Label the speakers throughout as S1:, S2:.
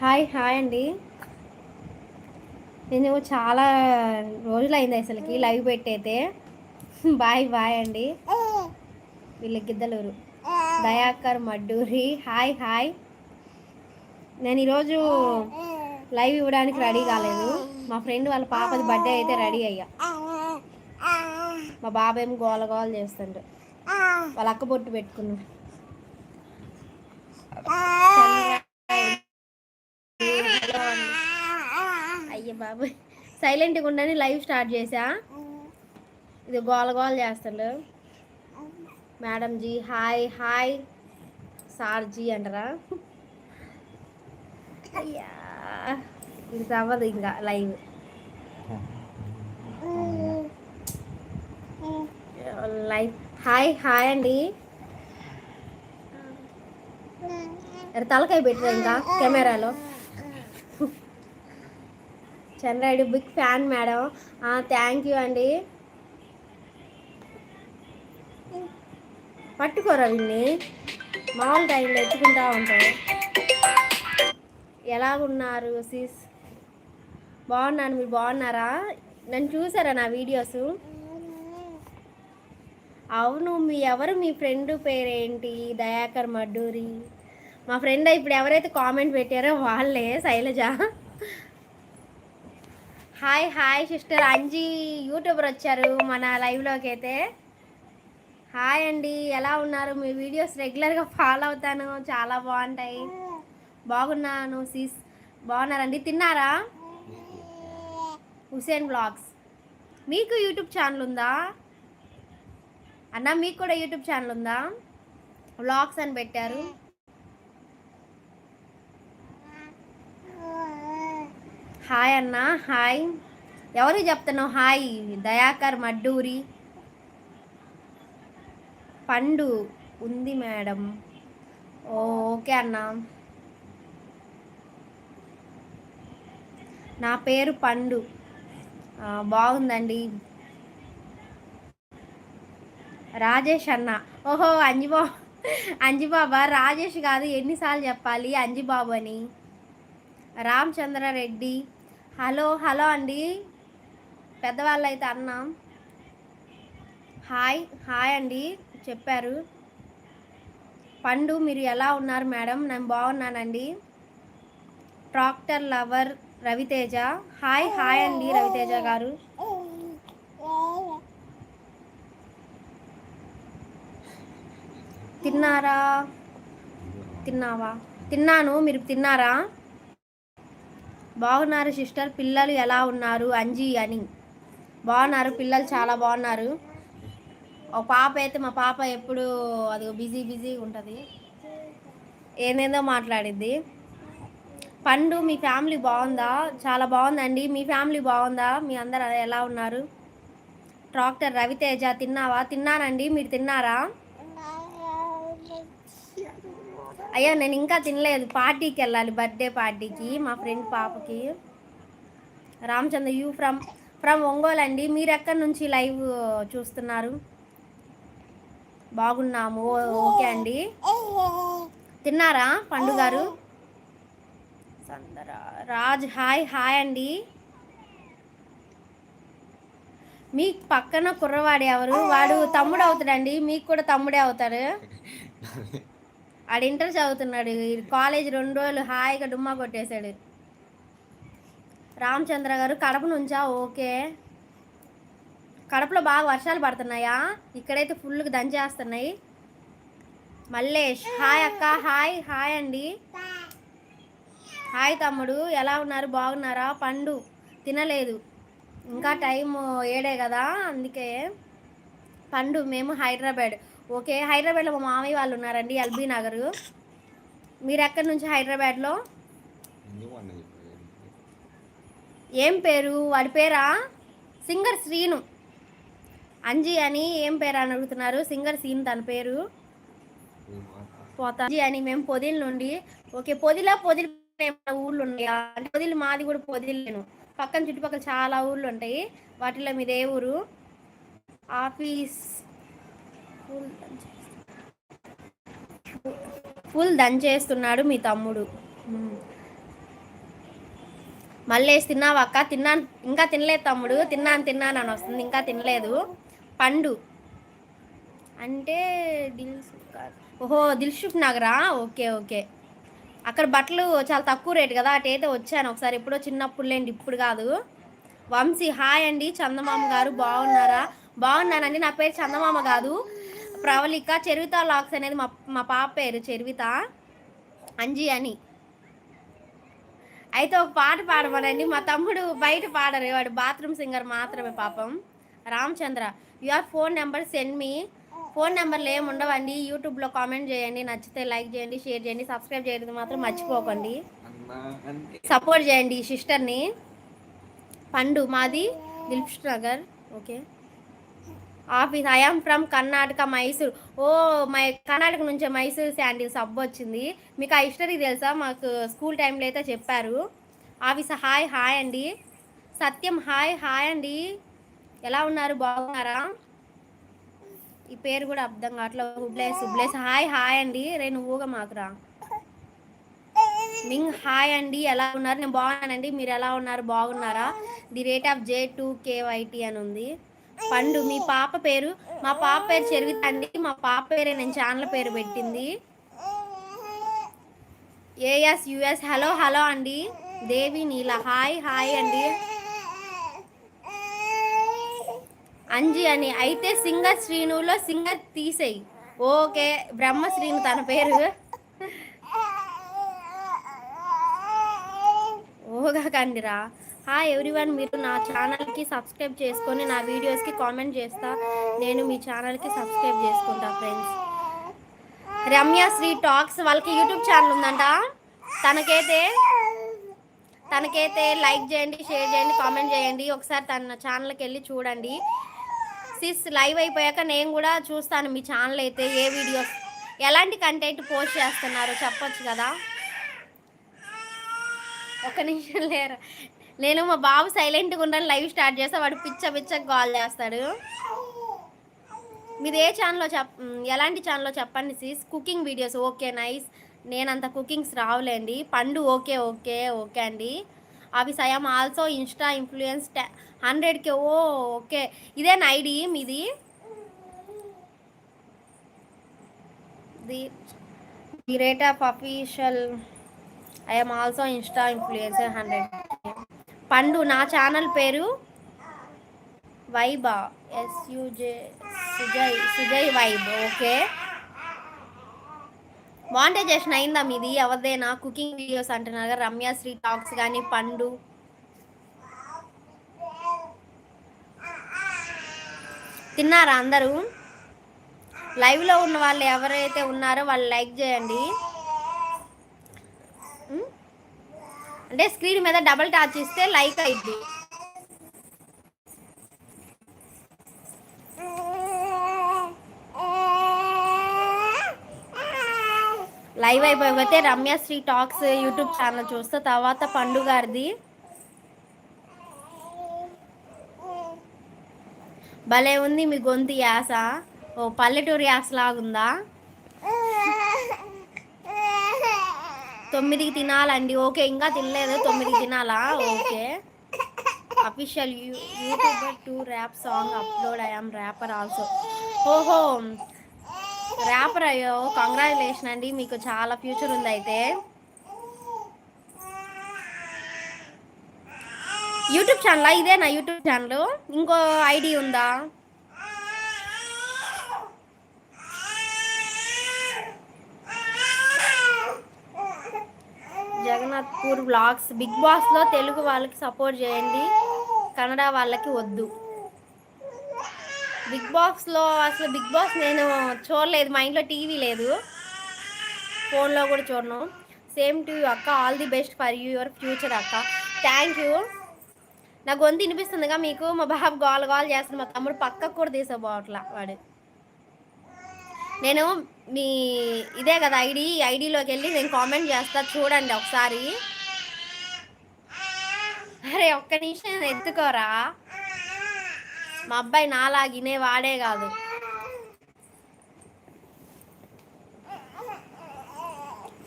S1: Hi hi అండి. నేను చాలా రోజులైంది అసలుకి లైవ్ పెట్టయితే బాయ్ బాయ్ అండి. వీళ్ళ Giddalur. Dayakar Madduri hi hi. నేను ఈరోజు లైవ్ ఇవ్వడానికి రెడీ కాలేదు. మా ఫ్రెండ్ వాళ్ళ పాపది బర్త్డే అయితే రెడీ అయ్యా. మా బాబాయ్ ఏమో గోల గోల చేస్తుండ్రు వాళ్ళ అక్క బొట్టు పెట్టుకున్నాడు అయ్య బాబాయ్. సైలెంట్గా ఉండని లైవ్ స్టార్ట్ చేసా? ఇది గోల గోల చేస్తాడు. Madam G hi hi. Sir G అంటారా? అయ్యా. ఇది అవ్వదు ఇంకా లైవ్ లైవ్ హాయ్ హాయ్ అండి. తలకాయ పెట్టినా ఇంకా కెమెరాలో? Chandrayudu big fan madam. Thank you అండి. పట్టుకోరా వీళ్ళని మామూలు టైంలో ఎత్తుకుంటా ఉంటాం ఎలాగున్నారు సీస్ బాగున్నాను మీరు బాగున్నారా? నన్ను చూసారా నా వీడియోస్ అవును మీ ఎవరు మీ ఫ్రెండ్ పేరేంటి? దయాకర్ మడ్డూరి. మా ఫ్రెండ్ ఇప్పుడు ఎవరైతే కామెంట్ పెట్టారో వాళ్ళే Sailaja. Hi hi sister. Anji YouTuber వచ్చారు మన లైవ్లోకి అయితే. హాయ్ అండి ఎలా ఉన్నారు? మీ వీడియోస్ రెగ్యులర్గా ఫాలో అవుతాను. చాలా బాగుంటాయి. బాగున్నాను సీస్ బాగున్నారండి తిన్నారా? హుసేన్ బ్లాగ్స్ మీకు యూట్యూబ్ ఛానల్ ఉందా? అన్న మీకు కూడా యూట్యూబ్ ఛానల్ ఉందా? వ్లాగ్స్ అని పెట్టారు. హాయ్ అన్న హాయ్. ఎవరికి చెప్తున్నావు హాయ్? దయాకర్ మడ్డూరి. పండు ఉంది మేడం. ఓకే అన్న. నా పేరు పండు. బాగుందండి. రాజేష్ అన్న. ఓహో అంజిబా అంజిబాబా రాజేష్ కాదు. ఎన్నిసార్లు చెప్పాలి అంజిబాబు అని? రామచంద్రారెడ్డి. హలో హలో అండి. పెద్దవాళ్ళు అయితే అన్నాం. హాయ్ హాయ్ అండి చెప్పారు. పండు మీరు ఎలా ఉన్నారు మేడం? నేను బాగున్నానండి. Tractor lover Raviteja. Hi hi అండి రవితేజ గారు. తిన్నారా? తిన్నావా? తిన్నాను మీరు తిన్నారా? బాగున్నారు సిస్టర్ పిల్లలు ఎలా ఉన్నారు? అంజీ అని. బాగున్నారు పిల్లలు చాలా బాగున్నారు. ఒక పాప అయితే మా పాప ఎప్పుడు అది బిజీ బిజీ ఉంటుంది. ఏదేందో మాట్లాడిద్ది. పండు మీ ఫ్యామిలీ బాగుందా? చాలా బాగుందండి. మీ ఫ్యామిలీ బాగుందా? మీ అందరు ఎలా ఉన్నారు? డాక్టర్ రవితేజ తిన్నావా? తిన్నానండి. మీరు తిన్నారా? అయ్యా నేను ఇంకా తినలేదు. పార్టీకి వెళ్ళాలి. బర్త్డే పార్టీకి మా ఫ్రెండ్ పాపకి. Ramachandra you from from Ongole అండి. మీరు ఎక్కడి నుంచి లైవ్ చూస్తున్నారు? బాగున్నాము. ఓకే అండి. తిన్నారా పండు గారు? రాజ్ హాయ్ హాయ్ అండి. మీ పక్కన కుర్రవాడు ఎవరు? వాడు తమ్ముడు అవుతాడండి. మీకు కూడా తమ్ముడే అవుతారు. ఆడు ఇంటర్ చదువుతున్నాడు. కాలేజ్ రెండు రోజులు హాయిగా డుమ్మా కొట్టేశాడు. రామచంద్ర గారు కడప నుంచా? ఓకే. కడపలో బాగా వర్షాలు పడుతున్నాయా? ఇక్కడైతే ఫుల్గా దంచేస్తున్నాయి మల్లేష్ హాయ్ అక్క హాయ్ హాయ్ అండి. హాయ్ తమ్ముడు ఎలా ఉన్నారు? బాగున్నారా? పండు తినలేదు. ఇంకా టైం ఏడే కదా? అందుకే పండు మేము హైదరాబాద్. ఓకే హైదరాబాద్లో మా మామయ్య వాళ్ళు ఉన్నారండి ఎల్బీ నగర్. మీరు ఎక్కడి నుంచి హైదరాబాద్లో? ఏం పేరు? వాడి పేరా? సింగర్ శ్రీను. అంజీ అని ఏం పేరు అని అడుగుతున్నారు? సింగర్ సీన్ తన పేరు? పోతా. అని మేము పొదిల నుండి ఓకే పొదిలా పొదిలి ఊళ్ళు ఉన్నాయా? అంటే పొదిలి మాది కూడా పొదిలేను. పక్కన చుట్టుపక్కల చాలా ఊళ్ళు ఉంటాయి. వాటిలో మీదే ఊరు? ఆఫీస్. ఫుల్ దంచేస్తున్నాడు మీ తమ్ముడు. మళ్ళీ తిన్నావా అక్క? తిన్నాను. ఇంకా తినలేదు తమ్ముడు. తిన్నాను తిన్నాను అని వస్తుంది. ఇంకా తినలేదు. పండు. అంటే ఓహో దిల్షుక్ నగరా? Okay okay. అక్కడ బట్టలు చాలా తక్కువ రేటు కదా. అటైతే వచ్చాను. ఒకసారి ఎప్పుడో చిన్నప్పుడు లేండి. ఇప్పుడు కాదు. వంశీ హాయ్ అండి. చందమామ గారు బాగున్నారా? బాగున్నానండి. నా పేరు చందమామ కాదు. ప్రవళిక చెరువిత లాక్స్ అనేది మా మా పాప పేరు చెరువిత. అంజీ అని. అయితే ఒక పాట పాడమనండి. మా తమ్ముడు బయట పాడరు. వాడు బాత్రూమ్ సింగర్ మాత్రమే పాపం. Ramachandra your phone number send me phone నెంబర్లు ఏమి ఉండవండి. యూట్యూబ్లో కామెంట్ చేయండి. నచ్చితే లైక్ చేయండి షేర్ చేయండి సబ్స్క్రైబ్ చేయడం మాత్రం మర్చిపోకండి. సపోర్ట్ చేయండి ఈ సిస్టర్ని పండు మాది Dilsukh Nagar. Okay office I'm from Karnataka Mysore oh my Karnataka నుంచి మైసూర్ శాండిల్ సబ్ వచ్చింది. మీకు ఆ హిస్టరీ తెలుసా? మాకు స్కూల్ టైంలో అయితే చెప్పారు. ఆఫీస్ హాయ్ హాయ్ అండి. సత్యం హాయ్ హాయ్ అండి. ఎలా ఉన్నారు? బాగున్నారా? ఈ పేరు కూడా అర్థం కావట్లే. హుబ్లేస్ హుబ్లేస్ హాయ్ హాయ్ అండి. రే నువ్వుగా మాకురా. మింగ్ హాయ్ అండి. ఎలా ఉన్నారు? నేను బాగున్నానండి. మీరు ఎలా ఉన్నారు? బాగున్నారా? The rate of J two KYT అని ఉంది. పండు. మీ పాప పేరు? మా పాప పేరు చెరువి అండి. మా పాప పేరే నేను ఛానల్ పేరు పెట్టింది. ఏఎస్ యుఎస్ హలో హలో అండి. దేవి నీల హాయ్ హాయ్ అండి. అంజి అని. అయితే సింగర్ శ్రీనులో సింగర్ తీసేయి. ఓకే బ్రహ్మ శ్రీను తన పేరు. ఓగా కండిరా హాయ్ ఎవ్రీవన్ మీరు నా ఛానల్కి సబ్స్క్రైబ్ చేసుకొని నా వీడియోస్కి కామెంట్ చేస్తా. నేను మీ ఛానల్కి సబ్స్క్రైబ్ చేసుకుంటా ఫ్రెండ్స్ రమ్య శ్రీ టాక్స్ వాళ్ళకి యూట్యూబ్ ఛానల్ ఉందంట. తనకైతే తనకైతే లైక్ చేయండి షేర్ చేయండి కామెంట్ చేయండి. ఒకసారి తన ఛానల్కి వెళ్ళి చూడండి. సిస్ లైవ్ అయిపోయాక నేను కూడా చూస్తాను మీ ఛానల్ అయితే ఏ వీడియోస్ ఎలాంటి కంటెంట్ పోస్ట్ చేస్తున్నారు చెప్పొచ్చు కదా. ఒక నిమిషం లేరు? నేను మా బాబు సైలెంట్గా ఉండని లైవ్ స్టార్ట్ చేస్తే వాడు పిచ్చ పిచ్చ కాల్ చేస్తాడు. మీది ఏ ఛానల్లో చెప్ ఎలాంటి ఛానల్లో చెప్పండి Cs cooking videos okay nice నేనంత కుకింగ్స్ రావులేండి. పండు ఓకే ఓకే ఓకే అండి. అవి సయామ్ ఆల్సో ఇన్స్టా ఇన్ఫ్లుయెన్స్ హండ్రెడ్కే ఓ ఓకే ఇదేనా ఐడి మీది? The the rate of official I'm also insta influencer hundred Pandu నా ఛానల్ పేరు వైబా SUJ Sujay Sujay vibe okay. Monetization అయిందా మీది? ఎవరిదైనా కుకింగ్ వీడియోస్ అంటున్నారు కదా రమ్య శ్రీ టాక్స్ కానీ పండు. తిన్నారా అందరూ? లైవ్లో ఉన్న వాళ్ళు ఎవరైతే ఉన్నారో వాళ్ళు లైక్ చేయండి. అంటే స్క్రీన్ మీద డబల్ టాచ్ ఇస్తే లైక్ అయింది లైవ్ అయిపోతే Ramya Sri talks YouTube channel చూస్తే తర్వాత పండు గారిది. భలే ఉంది మీ గొంతు యాస. ఓ పల్లెటూరు యాస లాగుందా తొమ్మిదికి తినాలండి. ఓకే ఇంకా తినలేదు. తొమ్మిదికి తినాలా? Okay. Official YouTuber to rap song upload I'm rapper also ఓహో ర్యాపర్ అయ్యో కంగ్రాచులేషన్ అండి. మీకు చాలా ఫ్యూచర్ ఉంది అయితే. యూట్యూబ్ ఛానల్ ఇదేనా యూట్యూబ్ ఛానల్ ఇంకో ఐడి ఉందా? జగన్నాథ్పూర్ బ్లాగ్స్. బిగ్ బాస్లో తెలుగు వాళ్ళకి సపోర్ట్ చేయండి. కన్నడ వాళ్ళకి వద్దు. బిగ్ బాస్లో అసలు బిగ్ బాస్ నేను చూడలేదు. మా ఇంట్లో టీవీ లేదు. ఫోన్లో కూడా చూడను. సేమ్ టు అక్క. All the best for you your future అక్క. Thank you. నా గొంతు వినిపిస్తుందిగా మీకు? మా బాబు గోల గోల చేస్తుంది మా తమ్ముడు పక్కకు కూడా తీసుకోబోట్లా వాడు. నేను మీ ఇదే కదా ఐడి ఐడిలోకి వెళ్ళి నేను కామెంట్ చేస్తా చూడండి ఒకసారి. అరే ఒక్క నిమిషం ఎత్తుకోరా? మా అబ్బాయి నాలాగినే వాడే కాదు.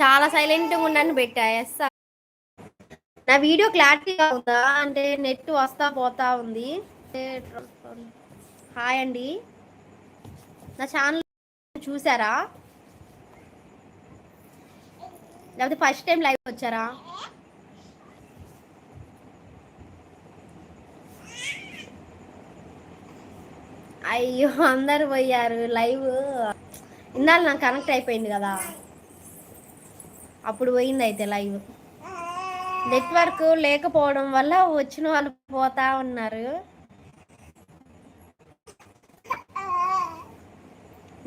S1: చాలా సైలెంట్గా ఉండని పెట్టా ఎస్ నా వీడియో క్లారిటీగా ఉందా? అంటే నెట్ వస్తా పోతా ఉంది. హాయ్ అండి. నా ఛానల్ చూసారా? లేకపోతే ఫస్ట్ టైం లైవ్ వచ్చారా? అయ్యో అందరు పోయారు లైవ్ ఇన్నాళ్ళు నాకు కనెక్ట్ అయిపోయింది కదా. అప్పుడు పోయింది అయితే లైవ్ నెట్వర్క్ లేకపోవడం వల్ల వచ్చిన వాళ్ళు పోతా ఉన్నారు.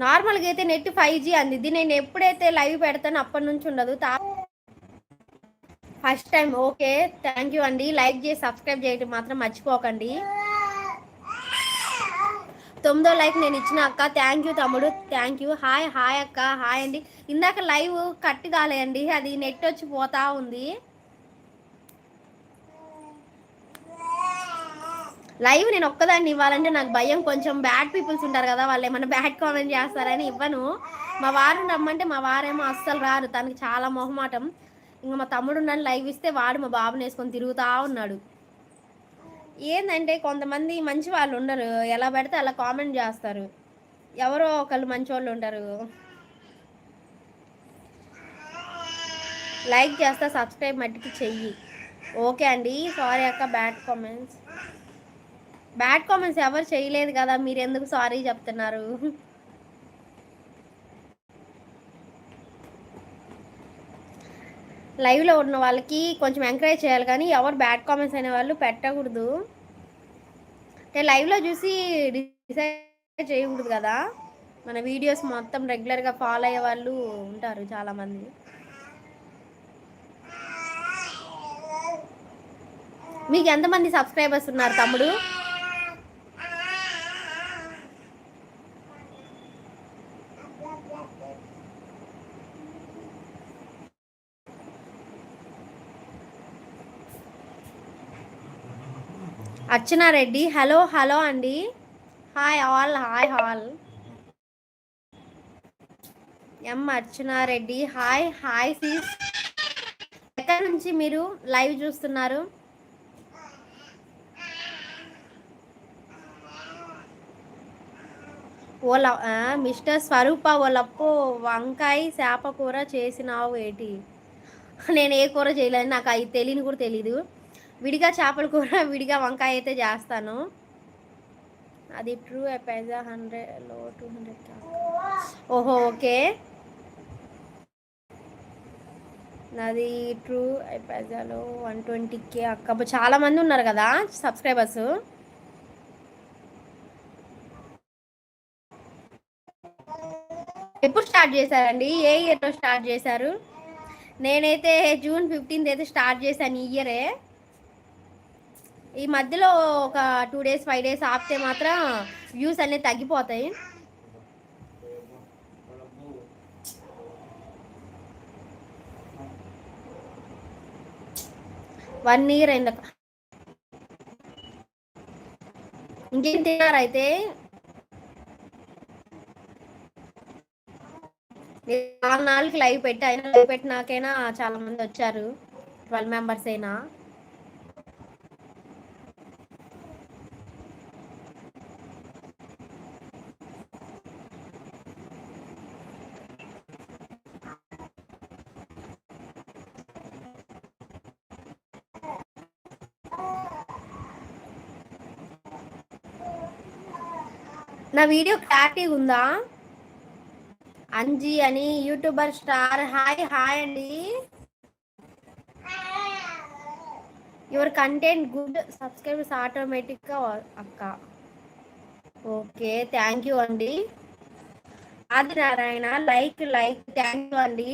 S1: నార్మల్గా అయితే నెట్ ఫైవ్ జీ అందిద్ది. నేను ఎప్పుడైతే లైవ్ పెడతానో అప్పటి నుంచి ఉండదు. First time. Okay thank you అండి. లైక్ చేసి సబ్స్క్రైబ్ చేయడం మాత్రం మర్చిపోకండి. తొమ్మిదో లైక్ నేను ఇచ్చిన అక్క. థ్యాంక్ యూ తమ్ముడు. Thank you. హాయ్ హాయ్ అక్క. హాయ్ అండి. ఇందాక లైవ్ కట్ కాలేయండి అది నెట్ వచ్చి పోతా ఉంది. లైవ్ నేను ఒక్కదాన్ని ఇవ్వాలంటే నాకు భయం. కొంచెం బ్యాడ్ పీపుల్స్ ఉంటారు కదా వాళ్ళు ఏమైనా బ్యాడ్ కామెంట్ చేస్తారని ఇవ్వను. మా వారు రమ్మంటే మా వారేమో అస్సలు రారు. తనకి చాలా మొహమాటం. ఇంకా మా తమ్ముడు నన్ను లైవ్ ఇస్తే వాడు మా బాబుని వేసుకొని తిరుగుతా ఉన్నాడు. ఏంటంటే కొంతమంది మంచి వాళ్ళు ఉండరు. ఎలా పెడితే అలా కామెంట్ చేస్తారు. ఎవరో ఒకళ్ళు మంచి వాళ్ళు ఉంటారు. లైక్ చేస్తా సబ్స్క్రైబ్ మట్టికి చెయ్యి. ఓకే అండి. సారీ అక్క బ్యాడ్ కామెంట్స్. బ్యాడ్ కామెంట్స్ ఎవరు చేయలేదు కదా మీరు ఎందుకు సారీ చెప్తున్నారు లైవ్లో ఉన్న వాళ్ళకి కొంచెం ఎంకరేజ్ చేయాలి కానీ ఎవరు బ్యాడ్ కామెంట్స్ అనే వాళ్ళు పెట్టకూడదు. అంటే లైవ్లో చూసి డిసైడ్ చేయకూడదు కదా. మన వీడియోస్ మొత్తం రెగ్యులర్గా ఫాలో అయ్యే వాళ్ళు ఉంటారు చాలామంది. మీకు ఎంతమంది సబ్స్క్రైబర్స్ ఉన్నారు తమ్ముడు? అర్చనా రెడ్డి హలో హలో అండి. Hi all hi all am Archanareddy hi hi sis ఎక్కడి నుంచి మీరు లైవ్ చూస్తున్నారు? ఓల మిస్టర్ స్వరూప ఓలప్పు వంకాయ చేప కూర చేసినావు ఏంటి? నేను ఏ కూర చేయలేదు నాకు అది తెలియని కూడా తెలీదు. విడిగా చేపల కూర విడిగా వంకాయ అయితే చేస్తాను. అది ట్రూ పైజా హండ్రెడ్లో టూ హండ్రెడ్ ఓహో ఓకే. నాది ట్రూ పైజాలో వన్ ట్వంటీ కే అక్క. చాలా మంది ఉన్నారు కదా సబ్స్క్రైబర్స్ ఎప్పుడు స్టార్ట్ చేశారండి? ఏ ఇయర్లో స్టార్ట్ చేశారు? నేనైతే జూన్ ఫిఫ్టీన్త్ అయితే స్టార్ట్ చేశాను ఈ ఇయరే. ఈ మధ్యలో ఒక టూ డేస్ ఫైవ్ డేస్ ఆపితే మాత్రం వ్యూస్ అనేవి తగ్గిపోతాయి. వన్ ఇయర్ అయిందక ఇంకేం తిన్నారైతే నాలుగు నాలుగు లైవ్ పెట్టి అయినా లైవ్ పెట్టినాకైనా చాలా మంది వచ్చారు. ట్వెల్వ్ మెంబర్స్ అయినా. నా వీడియో క్లారిటీ ఉందా? అంజీ అని యూట్యూబర్ స్టార్. హాయ్ హాయ్ అండి. Your content good. సబ్స్క్రైబర్స్ ఆటోమేటిక్గా అక్క. ఓకే థ్యాంక్ యూ అండి. Adinarayana like like thank you అండి.